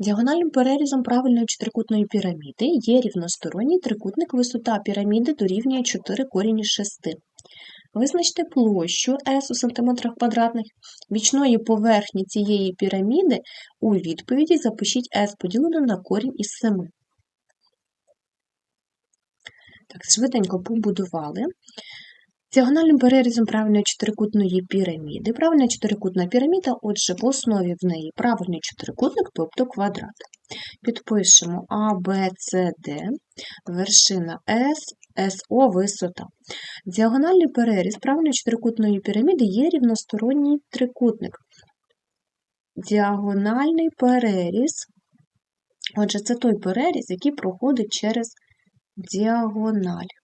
Діагональним перерізом правильної чотирикутної піраміди є рівносторонній трикутник висота піраміди дорівнює 4 корінь із 6. Визначте площу S у сантиметрах квадратних бічної поверхні цієї піраміди у відповіді запишіть S поділено на корінь із 7. Так, швиденько побудували. Діагональним перерізом правильної чотирикутної піраміди. Правильна чотирикутна піраміда, отже, в основі в неї правильний чотирикутник, тобто квадрат. Підпишемо А, Б, С, Д, вершина С, СО висота. Діагональний переріз правильної чотирикутної піраміди є рівносторонній трикутник. Діагональний переріз, отже, це той переріз, який проходить через діагональ.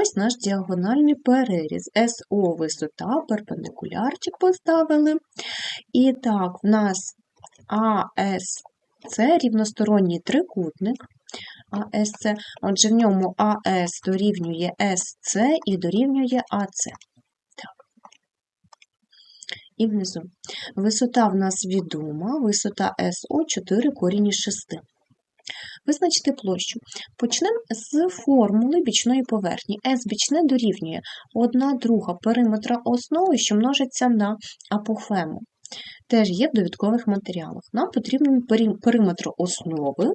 Ось наш діагональний переріз. СО висота, перпендикулярчик поставили. І так, в нас АС це рівносторонній трикутник. АСЦ, отже, в ньому АС дорівнює СЦ і дорівнює АЦ. І внизу. Висота в нас відома, висота СО 4 корінь із 6. Визначити площу. Почнемо з формули бічної поверхні. S бічне дорівнює 1 друга периметра основи, що множиться на апофему. Теж є в довідкових матеріалах. Нам потрібен периметр основи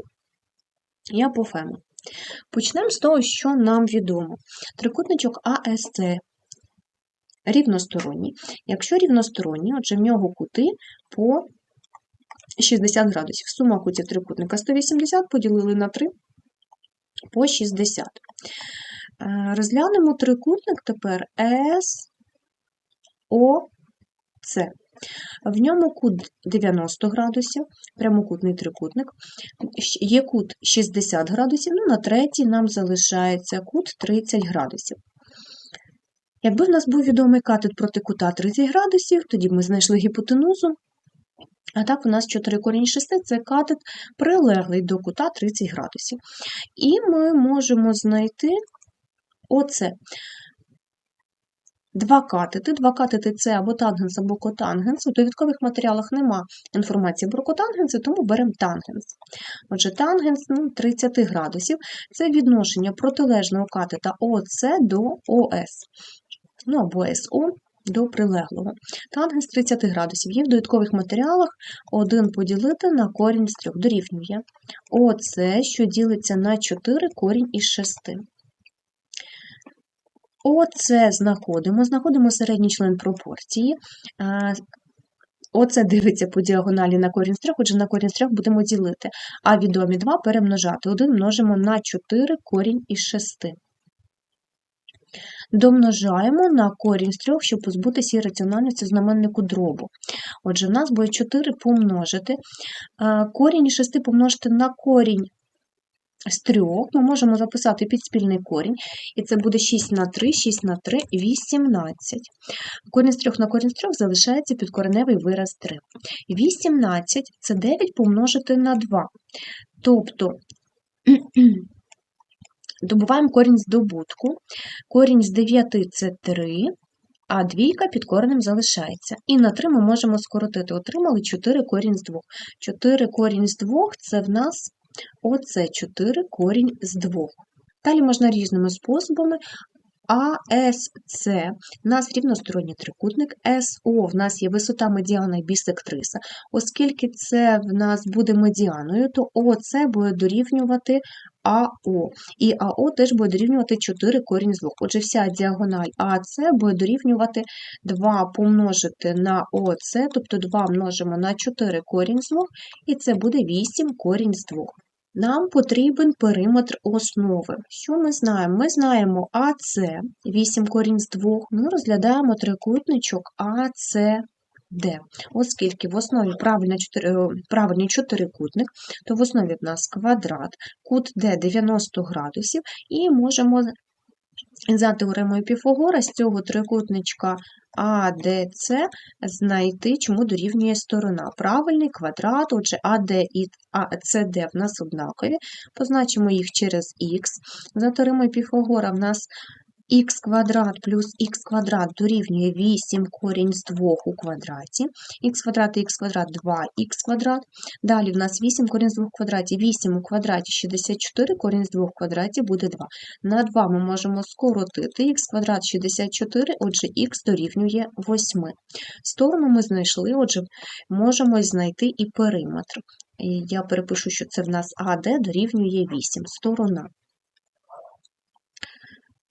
і апофему. Почнемо з того, що нам відомо. Трикутничок АСЦ рівносторонній. Якщо рівносторонній, отже в нього кути по 60 градусів. Сума кутів трикутника 180 поділили на 3 по 60. Е, розглянемо трикутник тепер СОЦ. В ньому кут 90 градусів, прямокутний трикутник, є кут 60 градусів, ну на третій нам залишається кут 30 градусів. Якби в нас був відомий катет проти кута 30 градусів, тоді б ми знайшли гіпотенузу, а так, у нас 4 корінь 6 це катет прилеглий до кута 30 градусів. І ми можемо знайти оце. Два катети. Два катети це або тангенс, або котангенс. У довідкових матеріалах нема інформації про котангенси, тому беремо тангенс. Отже, тангенс ну, 30 градусів це відношення протилежного катета ОС до ОС. Ну або СО до прилеглого. Тангенс 30 градусів є в додаткових матеріалах 1 поділити на корінь з 3 дорівнює. Оце, що ділиться на 4 корінь із 6. Оце знаходимо, знаходимо середній член пропорції. Оце дивиться по діагоналі на корінь з 3, отже на корінь з 3 будемо ділити. А відомі 2 перемножати. 1 множимо на 4 корінь із 6. Домножаємо на корінь з 3, щоб позбутися ірраціональності знаменнику дробу. Отже, в нас буде 4 помножити. Корінь із 6 помножити на корінь з 3 ми можемо записати підспільний корінь, і це буде 6 на 3, 6 на 3, 18. Корінь з 3 на корінь з 3 залишається підкореневий вираз 3. 18 це 9 помножити на 2. Тобто Добуваємо корінь з добутку. Корінь з 9 це 3, а двійка під коренем залишається. І на 3 ми можемо скоротити. Отримали 4 корінь з 2. 4 корінь з 2 це в нас оце 4 корінь з 2. Далі можна різними способами. АСЦ в нас рівносторонній трикутник, СО в нас є висота медіана і бісектриса. Оскільки це в нас буде медіаною, то ОЦ буде дорівнювати АО. І АО теж буде дорівнювати 4 корінь з 2. Отже, вся діагональ АЦ буде дорівнювати 2 помножити на ОЦ, тобто 2 множимо на 4 корінь з 2, і це буде 8 корінь з 2. Нам потрібен периметр основи. Що ми знаємо? Ми знаємо АС, 8 корінь з 2, ми розглядаємо трикутничок АСД. Оскільки в основі правильний, 4, е, правильний чотирикутник, то в основі в нас квадрат, кут Д 90 градусів, і можемо за теоремою Піфагора з цього трикутничка АДЦ знайти, чому дорівнює сторона. Правильний квадрат, отже, АД і АЦД в нас однакові. Позначимо їх через Х. За теоремою Піфагора в нас х квадрат плюс х квадрат дорівнює 8 корінь з 2 у квадраті, х квадрат і х квадрат 2х квадрат. Далі в нас 8 корінь з 2 в квадраті, 8 у квадраті 64, корінь з 2 в квадраті буде 2. На 2 ми можемо скоротити х квадрат 64, отже х дорівнює 8. Сторону ми знайшли, отже, можемо знайти і периметр. Я перепишу, що це в нас АД дорівнює 8, сторона.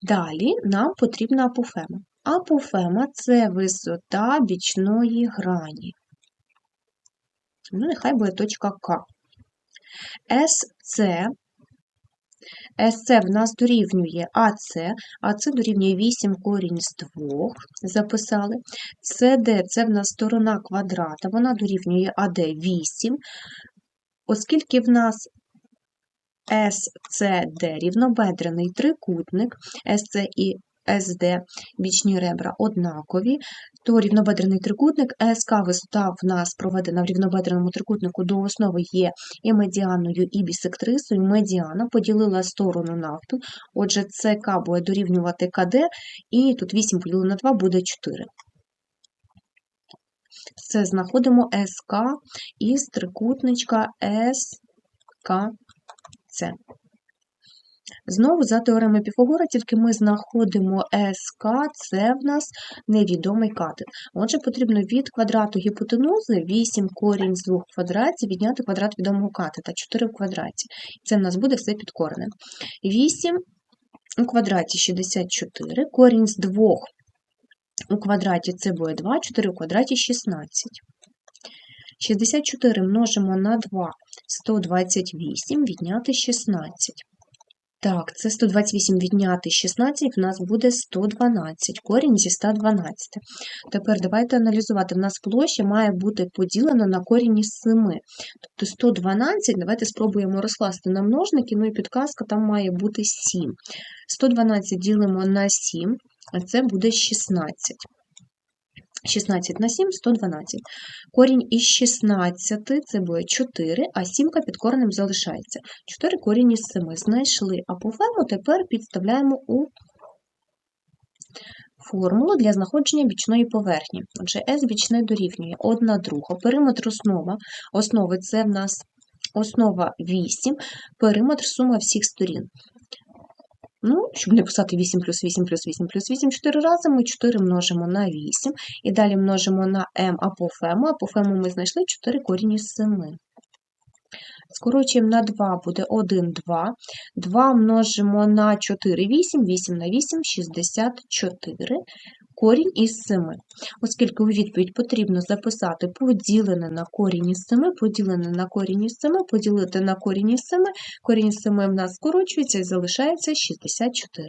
Далі нам потрібна апофема. Апофема це висота бічної грані. Ну, нехай буде точка К. СЦ. СЦ в нас дорівнює АЦ, АЦ дорівнює 8 корінь з 2, записали. СД це в нас сторона квадрата, вона дорівнює АД 8. Оскільки в нас СЦД рівнобедрений трикутник, СЦ і СД бічні ребра однакові, то рівнобедрений трикутник, СК висота в нас проведена в рівнобедреному трикутнику до основи є і медіаною, і бісектрисою. Медіана поділила сторону навпіл, отже, СК буде дорівнювати КД, і тут 8 поділено на 2 буде 4. Це знаходимо СК із трикутничка СКЦ. Знову за теоремою Піфагора, тільки ми знаходимо СК, це в нас невідомий катет. Отже, потрібно від квадрату гіпотенузи 8 корінь з 2 квадратів відняти квадрат відомого катета 4 в квадраті. Це в нас буде все під коренем. 8 у квадраті 64, корінь з 2 у квадраті це буде 2, 4 у квадраті 16. 64 множимо на 2, 128, відняти 16. Так, це 128 відняти 16, в нас буде 112, корінь зі 112. Тепер давайте аналізувати. В нас площа має бути поділена на корінь із 7. Тобто 112, давайте спробуємо розкласти на множники, ну і підказка там має бути 7. 112 ділимо на 7, а це буде 16. 16 на 7 112. Корінь із 16 це буде 4, а 7 під коренем залишається. 4 корінь із 7. Знайшли апофему, тепер підставляємо у формулу для знаходження бічної поверхні. Отже, S бічне дорівнює 1 друга. Периметр основа. Основи це в нас основа 8, периметр сума всіх сторін. Ну, щоб не писати 8 плюс 8 плюс 8 плюс 8 4 рази, ми 4 множимо на 8, і далі множимо на m апофему. Апофему ми знайшли 4 корінь із 7. Скорочуємо на 2 буде 1, 2. 2 множимо на 4, 8, 8 на 8, 64 корінь із 7. Оскільки у відповідь потрібно записати поділене на корінь із 7, поділене на корінь із 7, поділити на корінь із 7, корінь із 7 в нас скорочується і залишається 64.